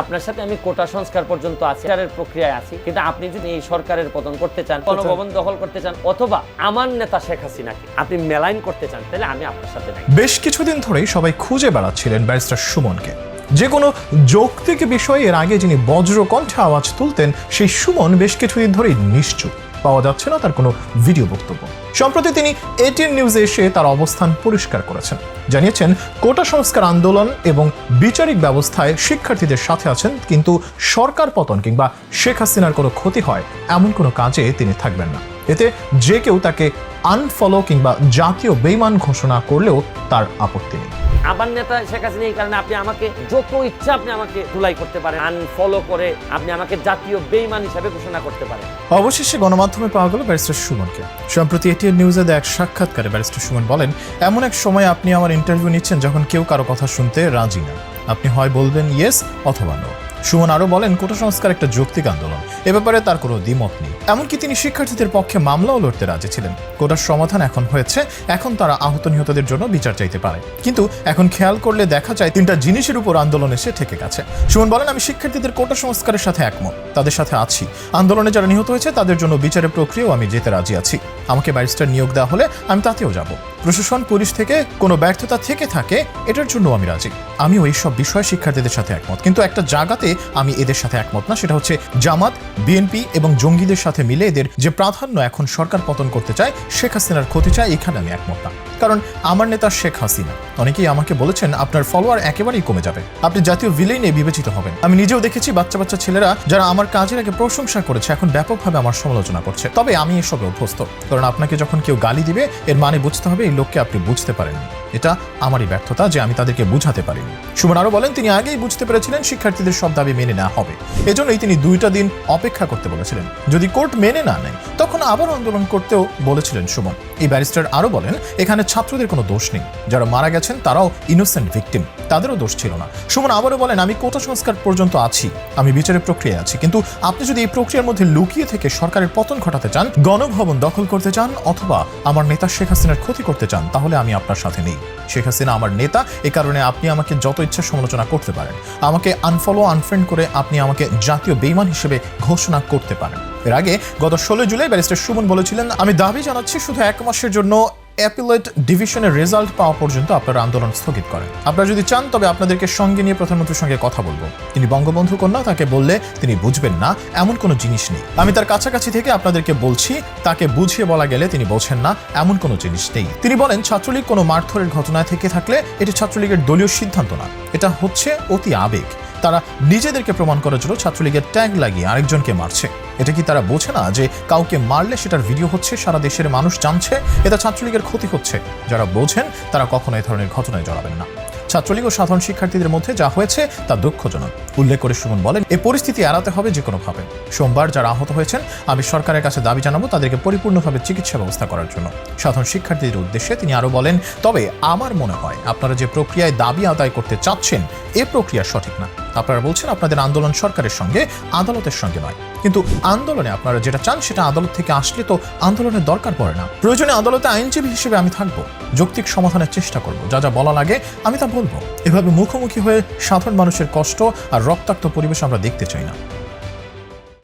আপনার সাথে আমি কোটা সংস্কার পর্যন্ত আছি এর প্রক্রিয়ায় আছি। কিন্তু আপনি যদি এই সরকারের পতন করতে চান গণভবন দখল করতে চান অথবা আমার নেতা শেখ হাসিনাকে আপনি মেলাইন করতে চান তাহলে আমি আপনার সাথে নাই বেশ কিছুদিন ধরেই সবাই খুঁজে বেড়াচ্ছিলেন ব্যারিস্টার সুমনকে। যে কোনো যৌক্তিক বিষয়ে এর আগে যিনি বজ্রকণ্ঠে আওয়াজ তুলতেন সেই সুমন বেশ কিছুদিন ধরেই নিশ্চুপ। পাওয়া যাচ্ছে না তার কোনো ভিডিও বক্তব্য। সম্প্রতি তিনি এটিএন নিউজে এসে তার অবস্থান পরিষ্কার করেছেন। জানিয়েছেন, কোটা সংস্কার আন্দোলন এবং বিচারিক ব্যবস্থায় শিক্ষার্থীদের সাথে আছেন, কিন্তু সরকার পতন কিংবা শেখ হাসিনার কোনো ক্ষতি হয় এমন কোনো কাজে তিনি থাকবেন না। এতে যে কেউ তাকে আনফলো কিংবা জাতীয় বেইমান ঘোষণা করলেও তার আপত্তি নেই। আমার নেতা শেখ হাসিনা এই কারণে আপনি আমাকে যত ইচ্ছা আপনি আমাকে ধুলাই করতে পারেন আনফলো করে আপনি আমাকে জাতীয় বেইমান হিসাবে ঘোষণা করতে পারেন। অবশেষে গণমাধ্যমে পাওয়া গেল ব্যারিস্টার সুমনকে। সম্প্রতি এটিএন নিউজে এক সাক্ষাৎকারে ব্যারিস্টার সুমন বলেন, এমন এক সময় আপনি আমার ইন্টারভিউ নিচ্ছেন যখন কেউ কারও কথা শুনতে রাজি না। আপনি হয় বলবেন ইয়েস অথবা নো সুমন আরও বলেন, কোটা সংস্কার একটা যৌক্তিক আন্দোলন। এ ব্যাপারে তার কোনো দ্বিমত নেই। এমনকি তিনি শিক্ষার্থীদের পক্ষে মামলাও লড়তে রাজি ছিলেন। কোটার সমাধান এখন হয়েছে, এখন তারা আহত নিহতদের জন্য বিচার চাইতে পারে। কিন্তু এখন খেয়াল করলে দেখা যায় তিনটা জিনিসের উপর আন্দোলন এসে ঠেকে গেছে। সুমন বলেন, আমি শিক্ষার্থীদের কোটা সংস্কারের সাথে একমত। তাদের সাথে আছি। আন্দোলনে যারা নিহত হয়েছে, তাদের জন্য বিচারের প্রক্রিয়াও আমি যেতে রাজি আছি। আমাকে ব্যারিস্টার নিয়োগ দেওয়া হলে আমি তাতেও যাব। প্রশাসন, পুলিশ থেকে কোনো ব্যর্থতা থেকে থাকে, এটার জন্য আমি রাজি। আমি ওই সব বিষয়ে শিক্ষার্থীদের সাথে একমত। কিন্তু একটা জায়গাতে আমি এদের সাথে একমত না, সেটা হচ্ছে জামাত, বিএনপি এবং জঙ্গিদের সাথে মিলে এদের যে প্রাধান্য এখন সরকার পতন করতে চায়, শেখ হাসিনার ক্ষতি চায়, এখানে আমি একমত না। কারণ আমার নেতা শেখ হাসিনা। অনেকেই আমাকে বলেছেন, আপনার ফলোয়ার একেবারেই কমে যাবে। আপনি জাতীয় ভিলেইনে বিবেচিত হবেন। আমি নিজেও দেখেছি বাচ্চা বাচ্চা ছেলেরা, যারা আমার কাজের আগে প্রশংসা করেছে, এখন ব্যাপকভাবে আমার সমালোচনা করছে। তবে আমি এসবে অভ্যস্ত। কারণ আপনাকে যখন কেউ গালি দিবে, এর মানে বুঝতে হবে এই লোককে আপনি বুঝতে পারেননি এটা আমারই ব্যর্থতা যে আমি তাদেরকে বুঝাতে পারিনি। সুমন আরও বলেন, তিনি আগেই বুঝতে পেরেছিলেন শিক্ষার্থীদের সব দাবি মেনে নেওয়া হবে। এজন্যই তিনি দুইটা দিন অপেক্ষা করতে বলেছিলেন। যদি কোর্ট মেনে না নেয়, তখন আবার আন্দোলন করতেও বলেছিলেন সুমন। এই ব্যারিস্টার আরও বলেন, এখানে ছাত্রদের কোনো দোষ নেই। যারা মারা গেছেন, তারাও ইনোসেন্ট ভিকটিম তাদেরও দোষ ছিল না। সুমন আবারও বলেন, আমি কোটা সংস্কার পর্যন্ত আছি। আমি বিচারের প্রক্রিয়ায় আছি। কিন্তু আপনি যদি এই প্রক্রিয়ার মধ্যে লুকিয়ে থেকে সরকারের পতন ঘটাতে চান, গণভবন দখল করতে চান, অথবা আমার নেতা শেখ হাসিনার ক্ষতি করতে চান, তাহলে আমি আপনার সাথে নেই। শেখ হাসিনা আমার নেতা, এ কারণে আপনি আমাকে যত ইচ্ছা সমালোচনা করতে পারেন। আমাকে আনফলো আনফ্রেন্ড করে আপনি আমাকে জাতীয় বেইমান হিসেবে ঘোষণা করতে পারেন। এর আগে গত ষোলো জুলাই ব্যারিস্টার সুমন বলেছিলেন, আমি দাবি জানাচ্ছি শুধু এক মাসের জন্য অ্যাপিলেট ডিভিশনের রেজাল্ট পাওয়া পর্যন্ত আপনারা আন্দোলন স্থগিত করেন। আপনারা যদি চান, তবে আপনাদেরকে সঙ্গে নিয়ে প্রধানমন্ত্রীর সঙ্গে কথা বলব। তিনি বঙ্গবন্ধু কন্যা, তাকে বললে তিনি বুঝবেন না, এমন কোনো জিনিস নেই। আমি তার কাছাকাছি থেকে আপনাদেরকে বলছি, তাকে বুঝিয়ে বলা গেলে তিনি বোঝেন না, এমন কোনো জিনিস নেই। তিনি বলেন, ছাত্রলীগ কোনো মারধরের ঘটনায় থেকে থাকলে এটি ছাত্রলীগের দলীয় সিদ্ধান্ত না। এটা হচ্ছে অতি আবেগ। তারা নিজেদেরকে প্রমাণ করার জন্য ছাত্রলীগের ট্যাগ লাগিয়ে আরেকজনকে মারছে। এটা কি তারা বোঝে না যে কাউকে মারলে সেটার ভিডিও হচ্ছে, সারা দেশের মানুষ জানছে, এটা ছাত্রলীগের ক্ষতি হচ্ছে? যারা বোঝেন, তারা কখনো এই ধরনের ঘটনায় জড়াবেন না। ছাত্রলীগ ও সাধারণ শিক্ষার্থীদের মধ্যে যা হয়েছে তা দুঃখজনক। উল্লেখ করে সুমন বলেন এই পরিস্থিতি এড়াতে হবে যে কোনোভাবে সোমবার যারা আহত হয়েছেন, আমি সরকারের কাছে দাবি জানাব তাদেরকে পরিপূর্ণভাবে চিকিৎসা ব্যবস্থা করার জন্য। সাধারণ শিক্ষার্থীদের উদ্দেশ্যে তিনি আরও বলেন, তবে আমার মনে হয় আপনারা যে প্রক্রিয়ায় দাবি আদায় করতে চাচ্ছেন, এ প্রক্রিয়া সঠিক না। আপনারা বলছেন আপনাদের আন্দোলন সরকারের সঙ্গে, আদালতের সঙ্গে নয়। কিন্তু আন্দোলনে আপনারা যেটা চান সেটা আদালত থেকে আসলে তো আন্দোলনের দরকার পড়ে না। প্রয়োজনে আদালতে আইনজীবী হিসেবে আমি থাকব। যৌক্তিক সমাধানের চেষ্টা করব। যা যা বলা লাগে আমি তা বলব এভাবে মুখোমুখি হয়ে সাধারণ মানুষের কষ্ট আর রক্তাক্ত পরিবেশ আমরা দেখতে চাই না।